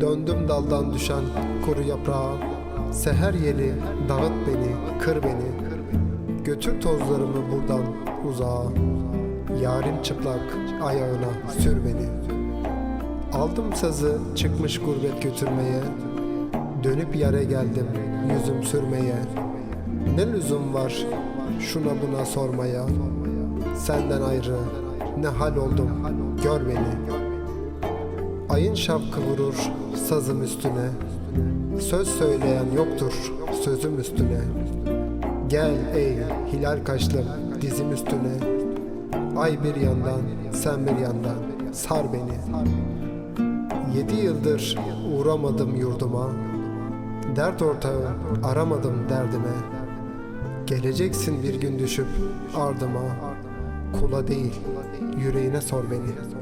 Döndüm daldan düşen kuru yaprağa Seher yeli dağıt beni, kır beni. Götür tozlarımı buradan uzağa. Yarim çıplak ayağına sür beni. Aldım sazı çıkmış gurbet götürmeye. Dönüp yere geldim yüzüm sürmeye. Ne lüzum var şuna buna sormaya Senden ayrı ne hal oldum gör beni. Ayın şapkı vurur sazım üstüne. Söz söyleyen yoktur sözüm üstüne. Gel ey hilal kaşlım dizim üstüne. Ay bir yandan sen bir yandan sar beni. Yedi yıldır uğramadım yurduma. Dert ortağı aramadım derdime Geleceksin bir gün düşüp ardıma Kula değil yüreğine sor beni